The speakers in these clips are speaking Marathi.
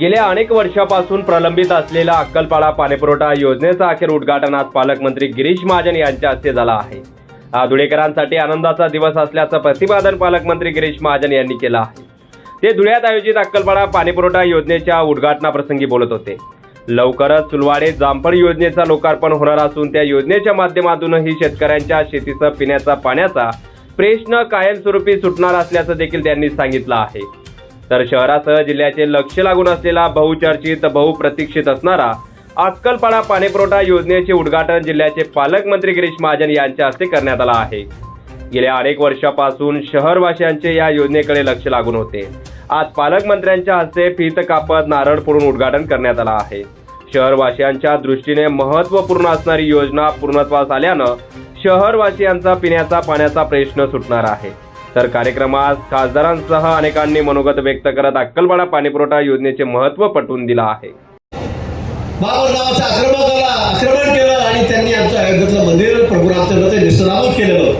गेल्या अनेक वर्षापासून प्रलंबित असलेला अक्कलपाडा पाणीपुरवठा योजनेचा अखेर उद्घाटन आज पालकमंत्री गिरीश महाजन यांच्या हस्ते झाला आहे. हा धुळेकरांसाठी आनंदाचा दिवस असल्याचं प्रतिपादन पालकमंत्री गिरीश महाजन यांनी केलं आहे. ते धुळ्यात आयोजित अक्कलपाडा पाणीपुरवठा योजनेच्या उद्घाटनाप्रसंगी बोलत होते. लवकरच सुलवाडे जामफळ योजनेचा लोकार्पण होणार असून त्या योजनेच्या माध्यमातूनही शेतकऱ्यांच्या शेतीचं पिण्याचा पाण्याचा प्रश्न कायमस्वरूपी सुटणार असल्याचं देखील त्यांनी सांगितलं आहे. तर शहरासह जिल्ह्याचे लक्ष लागून असलेला बहुचर्चित बहुप्रतीक्षित असणारा अक्कलपाडा पाणीपुरवठा योजनेचे उद्घाटन जिल्ह्याचे पालकमंत्री गिरीश महाजन यांच्या हस्ते करण्यात आलं आहे. गेल्या अनेक वर्षापासून शहरवासियांचे या योजनेकडे लक्ष लागून होते. आज पालकमंत्र्यांच्या हस्ते फीत कापत नारळ फोडून उद्घाटन करण्यात आलं आहे. शहरवासियांच्या दृष्टीने महत्त्वपूर्ण असणारी योजना पूर्णत्वास आल्यानं शहरवासियांचा पिण्याचा पाण्याचा प्रश्न सुटणार आहे. तर कार्यक्रमात खासदारांसह अनेकांनी मनोगत व्यक्त करत अक्कलपाडा पाणीपुरवठा योजनेचे महत्त्व पटवून दिलं आहे. आक्रमण केलं आणि त्यांनी आमच्या अयोध्येतलं मंदिर प्रभू रामचंद्राचे केलेलं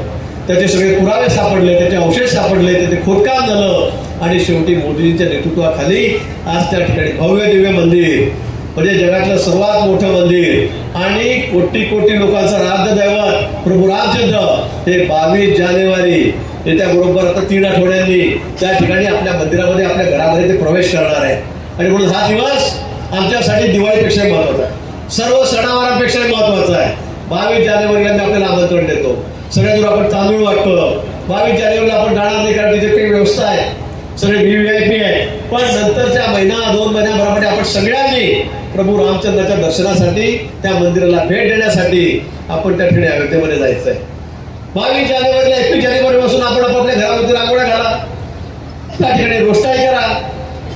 त्याचे सगळे पुरावे सापडले त्याचे अवशेष सापडले त्याचे खोदकाम झालं. आणि शेवटी मोदीजींच्या नेतृत्वाखाली आज त्या ठिकाणी भव्य दिव्य मंदिर. म्हणजे जगातलं सर्वात मोठं मंदिर. आणि कोटी कोटी लोकांचं राज्य दैवत प्रभू रामचंद्र हे बावीस जानेवारी. येत्या बरोबर आता तीन आठवड्यांनी त्या ठिकाणी आपल्या मंदिरामध्ये आपल्या घरामध्ये ते प्रवेश करणार आहे. आणि म्हणून हा दिवस आमच्यासाठी दिवाळीपेक्षाही महत्त्वाचा आहे. सर्व सणावारांपेक्षाही महत्त्वाचा आहे. बावीस जानेवारीला मी आपल्याला आमंत्रण देतो. सगळ्या दूर आपण तांदूळ वाटतो. बावीस जानेवारीला आपण डाणार नाही कारण तिथे काही व्यवस्था आहे सगळे महिना दोन महिन्याभरामध्ये आपण सगळ्यांनी प्रभू रामचंद्राच्या दर्शनासाठी त्या मंदिराला भेट देण्यासाठी आपण त्या ठिकाणी अयोध्येमध्ये जायचं आहे बावीस जानेवारीला एकवीस जानेवारी पासून आपण आपापल्या घरामध्ये रांगोळ्या घाला. त्या ठिकाणी रोषणाई करा.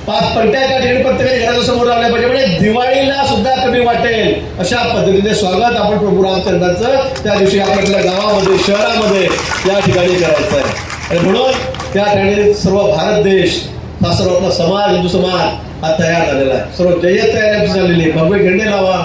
पाच पंट्या त्या ठिकाणी प्रत्येकाने घराच्या समोर लावल्या पाहिजे. म्हणजे दिवाळीला सुद्धा कमी वाटेल अशा पद्धतीने स्वागत आपण प्रभू रामचंद्राचं त्या दिवशी आपल्या गावामध्ये शहरामध्ये या ठिकाणी करायचं आहे आणि म्हणून त्या ठिकाणी सर्व भारत देश हा सर्व आपला समाज हिंदू समाज हा तयार झालेला आहे. सर्व जय्यत तयारी झालेली आहे. भव्य झेंडे लावा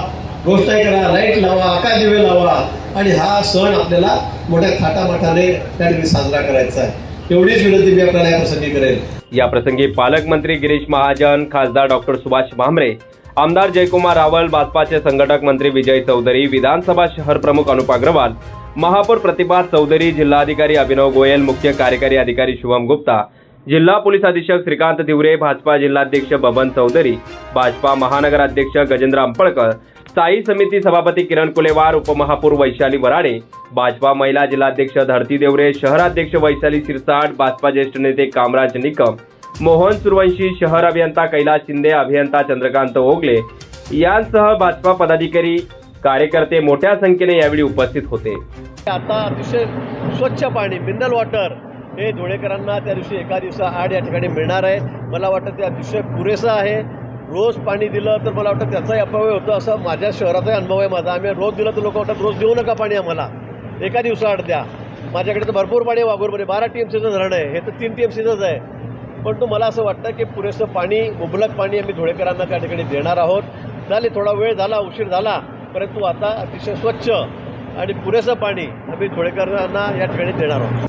रोषणाई करा लाइट लावा आकाश दिवे लावा. आणि हा सण आपल्याला मोठ्या थाटामाटाने त्या ठिकाणी साजरा करायचा आहे. एवढीच विनंती मी आपल्याला या प्रसंगी करेल. या प्रसंगी पालकमंत्री गिरीश महाजन खासदार डॉक्टर सुभाष भामरे आमदार जयकुमार रावल भाजपाचे संघटक मंत्री विजय चौधरी विधानसभा शहर प्रमुख अनुप अग्रवाल महापौर प्रतिभा चौधरी जिल्हाधिकारी अभिनव गोयल मुख्य कार्यकारी अधिकारी शुभम गुप्ता जिल्हा पोलीस अधीक्षक श्रीकांत तिवरे भाजपा जिल्हाध्यक्ष बबन चौधरी भाजपा महानगराध्यक्ष गजेंद्र अंपळकर स्थायी समिती सभापती किरण कुलेवार उपमहापौर वैशाली वराडे भाजपा महिला जिल्हाध्यक्ष धरती देवरे शहराध्यक्ष वैशाली सिरसाट भाजपा ज्येष्ठ नेते कामराज निकम मोहन सुरवंशी शहर अभियंता कैलास शिंदे अभियंता चंद्रकांत ओगले यांसह भाजपा पदाधिकारी कार्यकर्ते मोठ्या संख्येने यावेळी उपस्थित होते. आता अतिशय स्वच्छ पाणी मिनरल वॉटर हे धुळेकरांना त्या दिवशी एका दिवसा आड या ठिकाणी मिळणार आहे. मला वाटतं ते अतिशय पुरेसं आहे. रोज पाणी दिलं तर मला वाटतं त्याचाही अपव्यय होतो असं माझ्या शहराचाही अनुभव आहे माझा. आम्ही रोज दिलं तर लोक वाटतं रोज देऊ नका पाणी आम्हाला. एका दिवसाआड द्या. माझ्याकडे तर भरपूर पाणी आहे वाघूरमध्ये. बारा टी एम सीचं धरण आहे. हे तर तीन टी एम सीचंच आहे. पण तो मला असं वाटतं की पुरेसं पाणी मुबलक पाणी आम्ही धुळेकरांना त्या ठिकाणी देणार आहोत. झाले थोडा वेळ झाला उशीर झाला परंतु आता अतिशय स्वच्छ आणि पुरेसं पाणी आम्ही धुळेकरांना या ठिकाणी देणार आहोत.